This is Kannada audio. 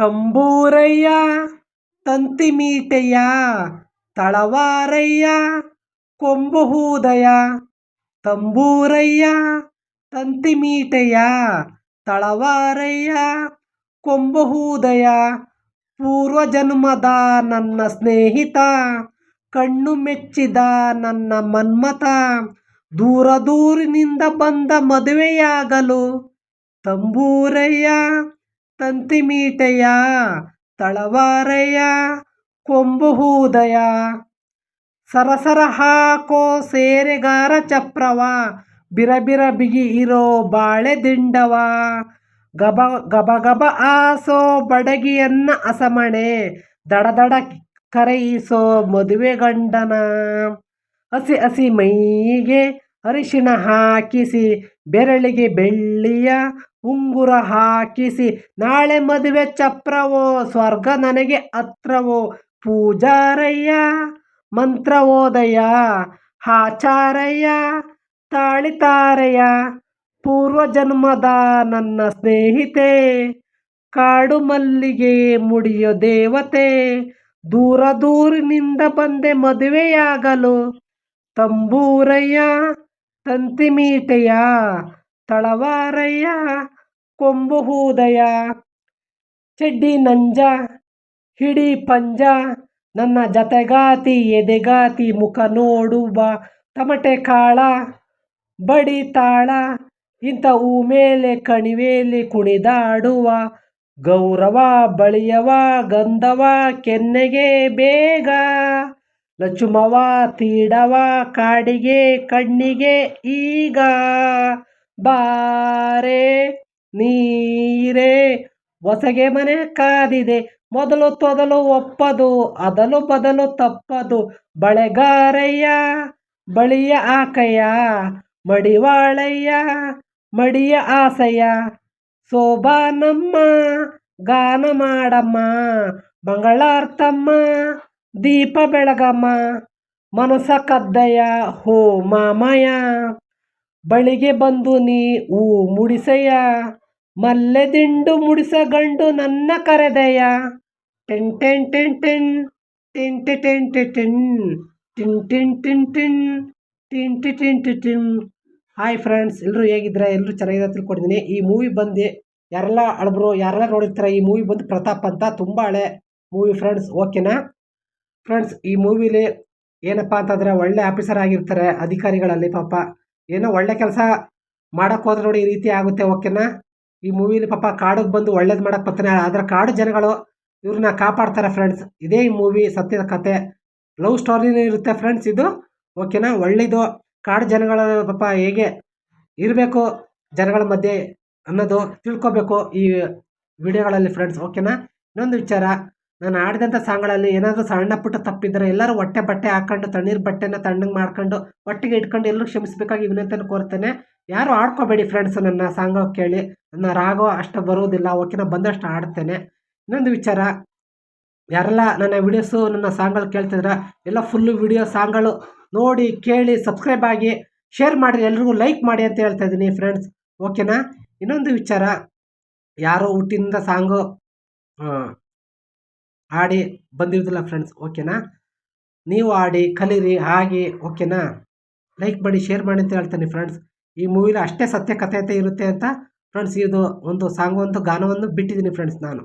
ತಂಬೂರಯ್ಯ, ತಂತಿಮೀಟೆಯ, ತಳವಾರಯ್ಯ, ಕೊಂಬುಹೂದಯ, ತಂಬೂರಯ್ಯ, ತಂತಿಮೀಟೆಯ, ತಳವಾರಯ್ಯ, ಕೊಂಬುಹೂದಯ, ಪೂರ್ವಜನ್ಮದ ನನ್ನ ಸ್ನೇಹಿತ, ಕಣ್ಣು ಮೆಚ್ಚಿದ ನನ್ನ ಮನ್ಮತ ದೂರ ದೂರಿನಿಂದ ಬಂದ ಮದುವೆಯಾಗಲು ತಂಬೂರಯ್ಯ ತಂತಿಮೀಟೆಯ ತಳವಾರಯ್ಯ ಕೊಂಬುಹೂದಯ ಸರಸರ ಹಾಕೋ ಸೇರೆಗಾರ ಚಪ್ರವ, ಬಿರಬಿರ ಬಿಗಿ ಇರೋ ಬಾಳೆ ದಿಂಡವ, ಗಬ ಗಬ ಗಬ ಆಸೋ ಬಡಗಿಯನ್ನ ಅಸಮಣೆ, ದಡ ದಡ ಕರೆಯಿಸೋ ಮದುವೆ ಗಂಡನ, ಹಸಿ ಹಸಿ ಮೈಗೆ ಅರಿಶಿಣ ಹಾಕಿಸಿ, ಬೆರಳಿಗೆ ಬೆಳ್ಳಿಯ ಉಂಗುರ ಹಾಕಿಸಿ, ನಾಳೆ ಮದುವೆ ಚಪ್ರವೋ, ಸ್ವರ್ಗ ನನಗೆ ಹತ್ರವೋ, ಪೂಜಾರಯ್ಯ ಮಂತ್ರವೋದಯ್ಯ ಆಚಾರಯ್ಯ, ತಾಳಿತಾರಯ್ಯ, ಪೂರ್ವಜನ್ಮದ ಪೂರ್ವ ಜನ್ಮದ ನನ್ನ ಸ್ನೇಹಿತೆ, ಕಾಡು ಮಲ್ಲಿಗೆ ಮುಡಿಯೋ ದೇವತೆ, ದೂರ ದೂರಿನಿಂದ ಬಂದೆ ಮದುವೆಯಾಗಲು, ತಂಬೂರಯ್ಯ ತಂತಿಮೀಟೆಯ ತಳವಾರಯ್ಯ ಕೊಂಬುಹೂದಯ ಚೆಡ್ಡಿ ನಂಜ, ಹಿಡಿ ಪಂಜ, ನನ್ನ ಜತೆಗಾತಿ, ಎದೆಗಾತಿ, ಮುಖ ನೋಡುವ, ತಮಟೆ ಕಾಳ, ಬಡಿ ತಾಳ, ಇಂಥ ಹೂ ಮೇಲೆ ಕಣಿವೆಯಲ್ಲಿ ಕುಣಿದಾಡುವ, ಗೌರವ, ಬಳಿಯವ, ಗಂಧವ, ಕೆನ್ನೆಗೆ ಬೇಗ. ಲಚುಮವ ತೀಡವ ಕಾಡಿಗೆ, ಕಣ್ಣಿಗೆ, ಈಗ ಬಾರೆ ನೀರೇ. ಹೊಸಗೆ ಮನೆ ಕಾದಿದೆ, ಮೊದಲು ತೊದಲು ಒಪ್ಪದು, ಅದಲು ಬದಲು ತಪ್ಪದು. ಬಳೆಗಾರಯ್ಯ, ಬಳಿಯ ಆಕಯ್ಯ, ಮಡಿವಾಳಯ್ಯ, ಮಡಿಯ ಆಸಯ್ಯ. ಸೋಬಾನಮ್ಮ ಗಾನ ಮಾಡಮ್ಮ, ಮಂಗಳಾರ್ತಮ್ಮ. ದೀಪ ಬೆಳಗಮ್ಮ, ಮನಸ ಕದ್ದಯ್ಯ, ಹೋ ಮಾಮಯ ಬಳಿಗೆ ಬಂದು ನೀ ಹೂ ಮುಡಿಸಯ್ಯ, ಮಲ್ಲೆ ದಿಂಡು ಮುಡಿಸ ಗಂಡು ನನ್ನ ಕರೆದಯ್ಯ. ಟೆನ್ ಟೆನ್ ಟೆನ್ ಟೆನ್, ಟಿನ್, ಟಿ, ಟೆನ್, ಟಿ, ಟಿನ್ ಟಿನ್ ಟಿನ್ ಟಿನ್ ಟಿನ್ ಟಿನ್, ಟಿ ಟಿನ್ ಟಿ, ಟಿನ್. ಹಾಯ್ ಫ್ರೆಂಡ್ಸ್ ಎಲ್ಲರೂ ಹೇಗಿದ್ರೆ ಎಲ್ಲರೂ ಚೆನ್ನಾಗಿದೆ ತಿಳ್ಕೊಂಡಿದ್ದೀನಿ. ಈ ಮೂವಿ ಬಂದು ಯಾರೆಲ್ಲ ಅಳಬ್ರು, ಯಾರೆಲ್ಲ ನೋಡಿರ್ತಾರೆ, ಈ ಮೂವಿ ಬಂದು ಪ್ರತಾಪ್ ಅಂತ, ತುಂಬ ಹಳೆ ಮೂವಿ ಫ್ರೆಂಡ್ಸ್, ಓಕೆನಾ? ಫ್ರೆಂಡ್ಸ್, ಈ ಮೂವಿಲಿ ಏನಪ್ಪ ಅಂತಂದರೆ ಒಳ್ಳೆ ಆಫೀಸರ್ ಆಗಿರ್ತಾರೆ, ಅಧಿಕಾರಿಗಳಲ್ಲಿ ಪಾಪ. ಏನೋ ಒಳ್ಳೆ ಕೆಲಸ ಮಾಡೋಕ್ಕೆ ಹೋದ್ರೆ ನೋಡಿ ಈ ರೀತಿ ಆಗುತ್ತೆ ಓಕೆನಾ? ಈ ಮೂವಿಲಿ ಪಾಪ ಕಾಡಿಗೆ ಬಂದು ಒಳ್ಳೇದು ಮಾಡಕ್ಕೆ ಬರ್ತಾನೆ. ಆದರೆ ಕಾಡು ಜನಗಳು ಇವ್ರನ್ನ ಕಾಪಾಡ್ತಾರೆ ಫ್ರೆಂಡ್ಸ್. ಇದೇ ಈ ಮೂವಿ ಸತ್ಯದ ಕತೆ. ಲವ್ ಸ್ಟೋರಿನೂ ಇರುತ್ತೆ ಫ್ರೆಂಡ್ಸ್ ಇದು. ಓಕೆನಾ? ಒಳ್ಳೇದು. ಕಾಡು ಜನಗಳ ಪಾಪ ಹೇಗೆ ಇರಬೇಕು ಜನಗಳ ಮಧ್ಯೆ ಅನ್ನೋದು ತಿಳ್ಕೊಬೇಕು ಈ ವಿಡಿಯೋಗಳಲ್ಲಿ ಫ್ರೆಂಡ್ಸ್. ಓಕೆನಾ? ಇನ್ನೊಂದು ವಿಚಾರ. ನಾನು ಆಡಿದಂಥ ಸಾಂಗ್ಗಳಲ್ಲಿ ಏನಾದರೂ ಸಣ್ಣ ಪುಟ್ಟ ತಪ್ಪಿದ್ರೆ ಎಲ್ಲರೂ ಹೊಟ್ಟೆ ಬಟ್ಟೆ ಹಾಕೊಂಡು, ತಣ್ಣೀರು ಬಟ್ಟೆನ ತಣ್ಣಗೆ ಮಾಡ್ಕೊಂಡು ಒಟ್ಟಿಗೆ ಇಟ್ಕೊಂಡು ಎಲ್ಲರೂ ಕ್ಷಮಿಸಬೇಕಾಗಿ ವಿನಂತಿಯನ್ನು ಕೋರ್ತೇನೆ. ಯಾರು ಆಡ್ಕೋಬೇಡಿ ಫ್ರೆಂಡ್ಸ್ ನನ್ನ ಸಾಂಗ್ ಕೇಳಿ. ನನ್ನ ರಾಗೋ ಅಷ್ಟು ಬರುವುದಿಲ್ಲ ಓಕೆನ ಬಂದಷ್ಟು ಆಡ್ತೇನೆ. ಇನ್ನೊಂದು ವಿಚಾರ, ಯಾರೆಲ್ಲ ನನ್ನ ವಿಡಿಯೋಸು ನನ್ನ ಸಾಂಗ್ಗಳು ಕೇಳ್ತಿದ್ರೆ, ಎಲ್ಲ ಫುಲ್ಲು ವಿಡಿಯೋ ಸಾಂಗ್ಗಳು ನೋಡಿ, ಕೇಳಿ ಸಬ್ಸ್ಕ್ರೈಬ್ ಆಗಿ ಶೇರ್ ಮಾಡಿ ಎಲ್ರಿಗೂ ಲೈಕ್ ಮಾಡಿ ಅಂತ ಹೇಳ್ತಾ ಇದ್ದೀನಿ ಫ್ರೆಂಡ್ಸ್ ಓಕೆನಾ? ಇನ್ನೊಂದು ವಿಚಾರ, ಯಾರೋ ಹುಟ್ಟಿನಿಂದ ಸಾಂಗು ಹಾಡಿ ಬಂದಿರೋದಿಲ್ಲ ಫ್ರೆಂಡ್ಸ್ ಓಕೆನಾ ನೀವು ಆಡಿ ಕಲೀರಿ, ಹಾಗೆ ಓಕೆನಾ ಲೈಕ್ ಮಾಡಿ ಶೇರ್ ಮಾಡಿ ಅಂತ ಹೇಳ್ತೀನಿ ಫ್ರೆಂಡ್ಸ್ ಈ ಮೂವಿಲಿ ಅಷ್ಟೇ ಸತ್ಯ ಕಥೆ ಇರುತ್ತೆ ಅಂತ ಫ್ರೆಂಡ್ಸ್ ಇದು ಒಂದು ಸಾಂಗ್ ಒಂದು ಗಾನವನ್ನು ಬಿಟ್ಟಿದ್ದೀನಿ ಫ್ರೆಂಡ್ಸ್ ನಾನು.